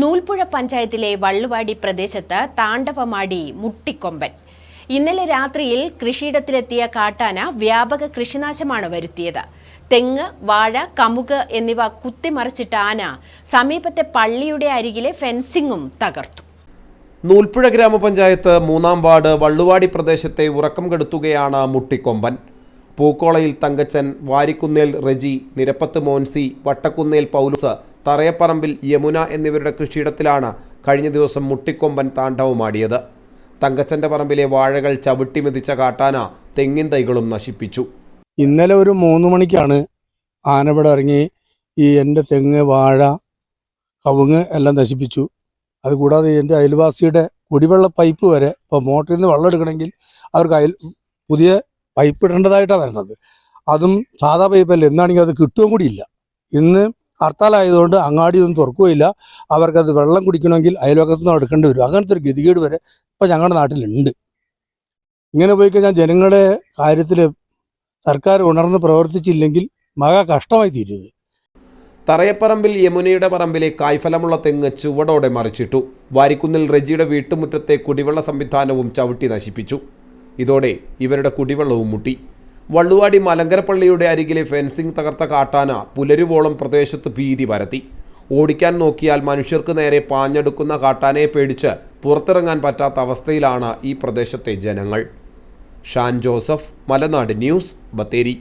നൂൽപ്പുഴ പഞ്ചായത്തിലെ വള്ളുവാടി പ്രദേശത്ത് താണ്ഡവമാടി മുട്ടിക്കൊമ്പൻ. ഇന്നലെ രാത്രിയിൽ കൃഷിയിടത്തിലെത്തിയ കാട്ടാന വ്യാപക കൃഷിനാശമാണ് വരുത്തിയത്. തെങ്ങ് വാഴ കമുക് എന്നിവ കുത്തിമറിച്ചിട്ട ആന സമീപത്തെ പള്ളിയുടെ അരികിലെ ഫെൻസിങ്ങും തകർത്തു. നൂൽപ്പുഴ ഗ്രാമപഞ്ചായത്ത് മൂന്നാം വാർഡ് വള്ളുവാടി പ്രദേശത്തെ ഉറക്കം കെടുത്തുകയാണ് മുട്ടിക്കൊമ്പൻ. പൂക്കോളയിൽ തങ്കച്ചൻ വാരിക്കുന്നേൽ റെജി നിരപ്പത്ത് മോൻസി വട്ടക്കുന്നേൽ പൗലുസ് തറയപ്പറമ്പിൽ യമുന എന്നിവരുടെ കൃഷിയിടത്തിലാണ് കഴിഞ്ഞ ദിവസം മുട്ടിക്കൊമ്പൻ താണ്ഡവമാടിയത് തങ്കച്ചന്റെ പറമ്പിലെ വാഴകൾ ചവിട്ടി മെതിച്ച കാട്ടാന തെങ്ങിൻ തൈകളും നശിപ്പിച്ചു. ഇന്നലെ ഒരു മൂന്ന് മണിക്കാണ് ആന ഇവിടെ ഇറങ്ങി ഈ എന്റെ തെങ്ങ് വാഴ കവുങ്ങ് എല്ലാം നശിപ്പിച്ചു. അതുകൂടാതെ എന്റെ അയൽവാസിയുടെ കുടിവെള്ള പൈപ്പ് വരെ ഇപ്പോൾ മോട്ടറിൽ നിന്ന് വെള്ളം എടുക്കണമെങ്കിൽ അവർക്ക് അയൽ പുതിയ പൈപ്പ് ഇടേണ്ടതായിട്ടാണ് വരുന്നത്. അതും സാധാ പൈപ്പല്ല എന്നാണെങ്കിൽ അത് കിട്ടുകയും കൂടിയില്ല ഇന്ന് ഹർത്താലായതുകൊണ്ട് അങ്ങാടിയൊന്നും തുറക്കുകയില്ല. അവർക്കത് വെള്ളം കുടിക്കണമെങ്കിൽ അയൽവക്കത്തു നിന്ന് എടുക്കേണ്ടി വരും. അങ്ങനത്തെ ഒരു ഗതികേട് വരെ ഇപ്പം ഞങ്ങളുടെ നാട്ടിലുണ്ട്. ഇങ്ങനെ പോയി കഴിഞ്ഞാൽ ജനങ്ങളുടെ കാര്യത്തിൽ സർക്കാർ ഉണർന്ന് പ്രവർത്തിച്ചില്ലെങ്കിൽ മഹാ കഷ്ടമായി തീരുന്നത്. തറയപ്പറമ്പിൽ യമുനയുടെ പറമ്പിലെ കായ്ഫലമുള്ള തെങ്ങ് ചുവടോടെ മറിച്ചിട്ടു. വാരിക്കുന്നിൽ റെജിയുടെ വീട്ടുമുറ്റത്തെ കുടിവെള്ള സംവിധാനവും ചവിട്ടി നശിപ്പിച്ചു. ഇതോടെ ഇവരുടെ കുടിവെള്ളവും മുട്ടി. വള്ളുവാടി മലങ്കരപ്പള്ളിയുടെ അരികിലെ ഫെൻസിംഗ് തകർത്ത കാട്ടാന പുലരുവോളം പ്രദേശത്ത് ഭീതി പരത്തി. ഓടിക്കാൻ നോക്കിയാൽ മനുഷ്യർക്ക് നേരെ പാഞ്ഞെടുക്കുന്ന കാട്ടാനയെ പേടിച്ച് പുറത്തിറങ്ങാൻ പറ്റാത്ത അവസ്ഥയിലാണ് ഈ പ്രദേശത്തെ ജനങ്ങൾ. Shan Joseph Malanad news Bathery.